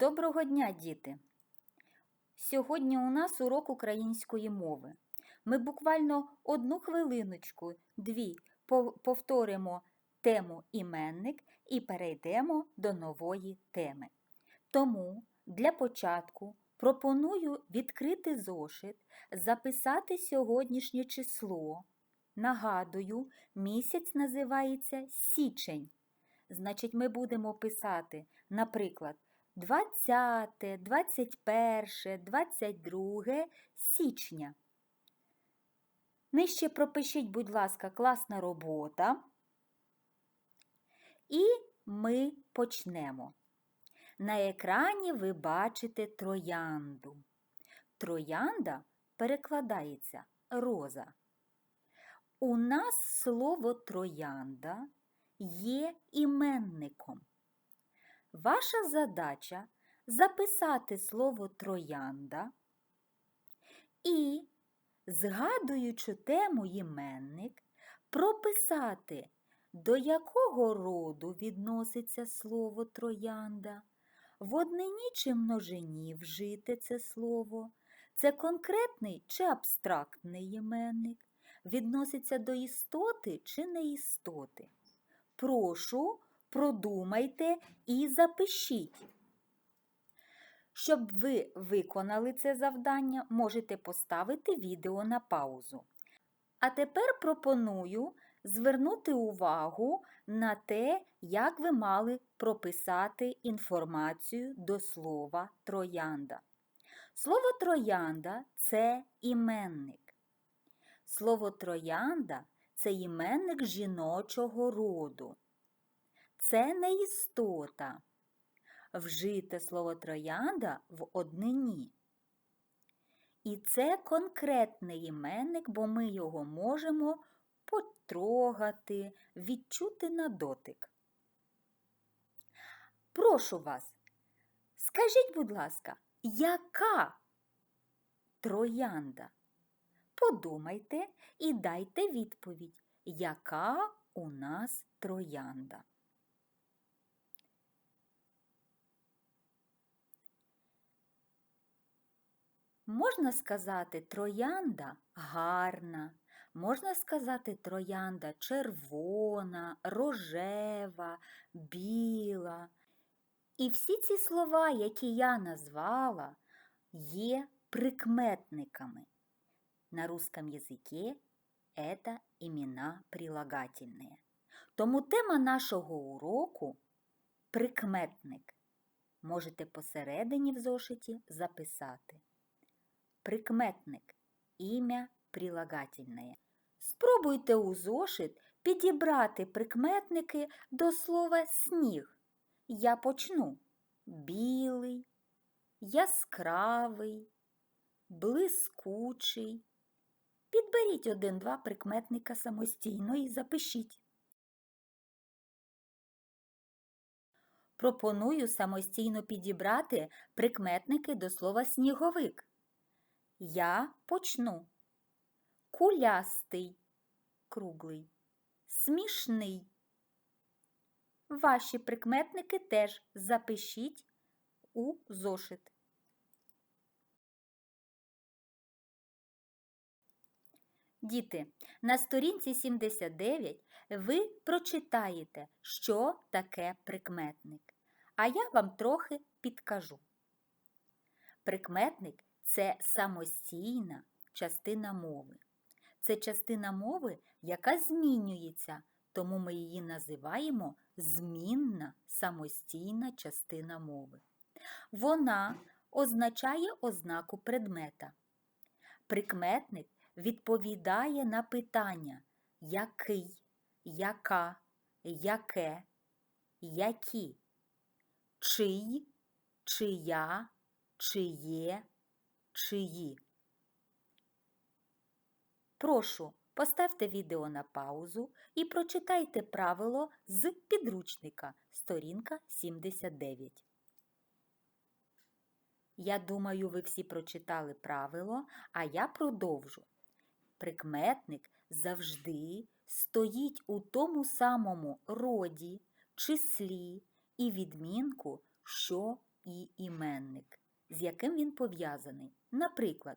Доброго дня, діти! Сьогодні у нас урок української мови. Ми буквально одну хвилиночку, дві повторимо тему іменник і перейдемо до нової теми. Тому для початку пропоную відкрити зошит, записати сьогоднішнє число. Нагадую, місяць називається січень. Значить, ми будемо писати, наприклад, 20, 21, 22 січня. Нижче пропишіть, будь ласка, класна робота. І ми почнемо. На екрані ви бачите троянду. Троянда перекладається роза. У нас слово троянда є іменником. Ваша задача записати слово троянда і, згадуючи тему іменник, прописати, до якого роду відноситься слово троянда, в однині чи множині вжити це слово, це конкретний чи абстрактний іменник, відноситься до істоти чи неістоти. Прошу, продумайте і запишіть. Щоб ви виконали це завдання, можете поставити відео на паузу. А тепер пропоную звернути увагу на те, як ви мали прописати інформацію до слова троянда. Слово троянда це іменник. Слово троянда це іменник жіночого роду. Це не істота. Вжите слово троянда в однині. І це конкретний іменник, бо ми його можемо потрогати, відчути на дотик. Прошу вас, скажіть, будь ласка, яка троянда? Подумайте і дайте відповідь, яка у нас троянда. Можна сказати, троянда гарна, можна сказати, троянда червона, рожева, біла. І всі ці слова, які я назвала, є прикметниками. На русском языке это імена прилагательные. Тому тема нашого уроку прикметник. Можете посередині в зошиті записати. Прикметник ім'я прилагательне. Спробуйте у зошит підібрати прикметники до слова сніг. Я почну білий, яскравий, блискучий. Підберіть один-два прикметника самостійно і запишіть. Пропоную самостійно підібрати прикметники до слова сніговик. Я почну. Кулястий, круглий, смішний. Ваші прикметники теж запишіть у зошит. Діти, на сторінці 79 ви прочитаєте, що таке прикметник. А я вам трохи підкажу. Прикметник це самостійна частина мови. Це частина мови, яка змінюється, тому ми її називаємо змінна самостійна частина мови. Вона означає ознаку предмета. Прикметник відповідає на питання який, яка, яке, які, чий, чия, чиє, чиї. Прошу, поставте відео на паузу і прочитайте правило з підручника, сторінка 79. Я думаю, ви всі прочитали правило, а я продовжу. Прикметник завжди стоїть у тому самому роді, числі і відмінку, що і іменник, з яким він пов'язаний. Наприклад,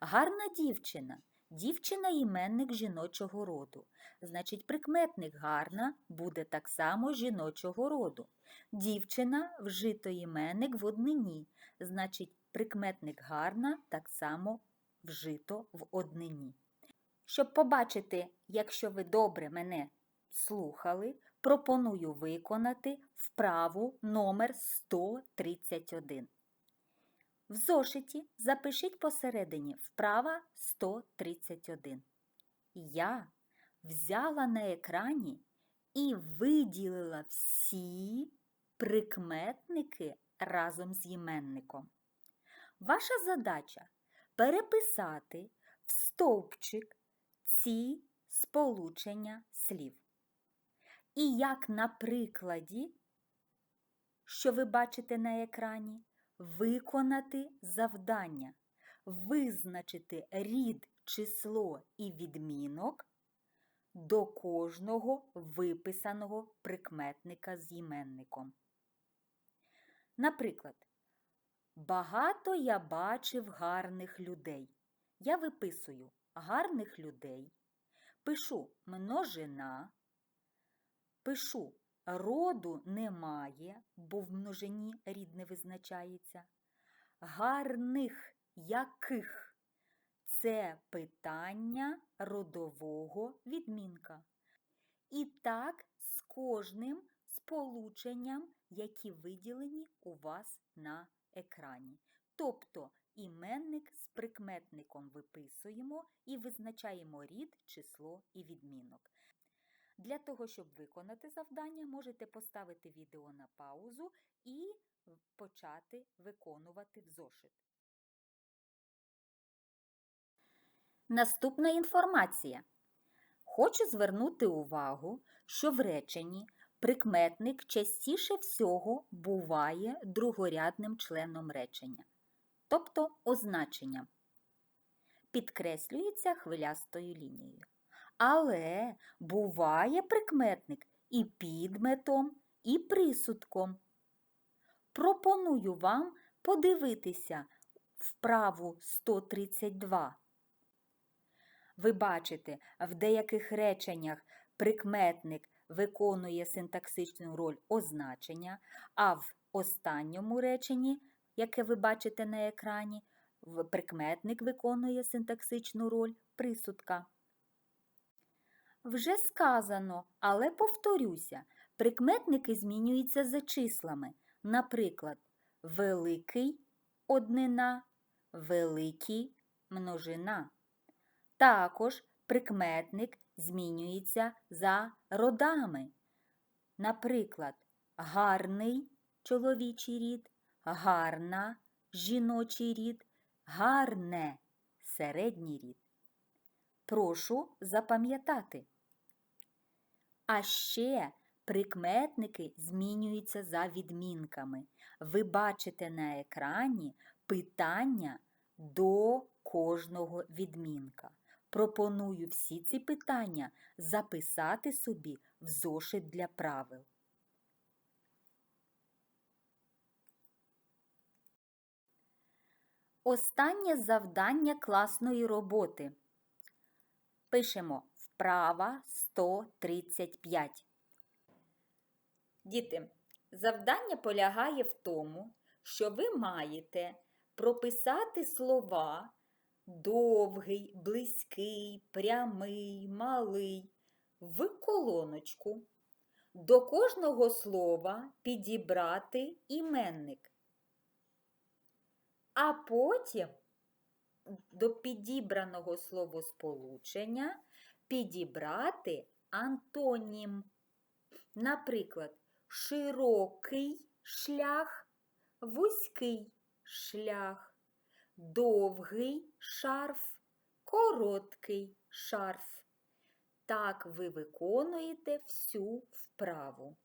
гарна дівчина. Дівчина іменник жіночого роду. Значить, прикметник гарна буде так само жіночого роду. Дівчина вжито іменник в однині. Значить, прикметник гарна так само вжито в однині. Щоб побачити, якщо ви добре мене слухали, пропоную виконати вправу номер 131. В зошиті запишіть посередині вправа 131. Я взяла на екрані і виділила всі прикметники разом з іменником. Ваша задача переписати в стовпчик ці сполучення слів. І як на прикладі, що ви бачите на екрані, виконати завдання, визначити рід, число і відмінок до кожного виписаного прикметника з іменником. Наприклад, багато я бачив гарних людей. Я виписую гарних людей, пишу множина, пишу роду немає, бо в множині рід не визначається. Гарних яких це питання родового відмінка. І так з кожним сполученням, які виділені у вас на екрані. Тобто іменник з прикметником виписуємо і визначаємо рід, число і відмінок. Для того, щоб виконати завдання, можете поставити відео на паузу і почати виконувати в зошит. Наступна інформація. Хочу звернути увагу, що в реченні прикметник частіше всього буває другорядним членом речення, тобто означенням. Підкреслюється хвилястою лінією. Але буває прикметник і підметом, і присудком. Пропоную вам подивитися вправу 132. Ви бачите, в деяких реченнях прикметник виконує синтаксичну роль означення, а в останньому реченні, яке ви бачите на екрані, прикметник виконує синтаксичну роль присудка. Вже сказано, але повторюся, прикметники змінюються за числами. Наприклад, великий однина, великий множина. Також прикметник змінюється за родами. Наприклад, гарний чоловічий рід, гарна жіночий рід, гарне середній рід. Прошу запам'ятати. А ще прикметники змінюються за відмінками. Ви бачите на екрані питання до кожного відмінка. Пропоную всі ці питання записати собі в зошит для правил. Останнє завдання класної роботи. Пишемо вправа 135. Діти, завдання полягає в тому, що ви маєте прописати слова довгий, близький, прямий, малий в колоночку. До кожного слова підібрати іменник. А потім до підібраного словосполучення підібрати антонім. Наприклад, широкий шлях, вузький шлях, довгий шарф, короткий шарф. Так ви виконуєте всю вправу.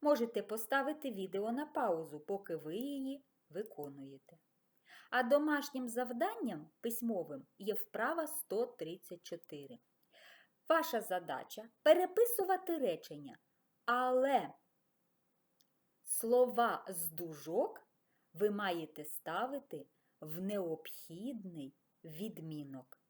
Можете поставити відео на паузу, поки ви її виконуєте. А домашнім завданням письмовим є вправа 134. Ваша задача переписувати речення, але слова з дужок ви маєте ставити в необхідний відмінок.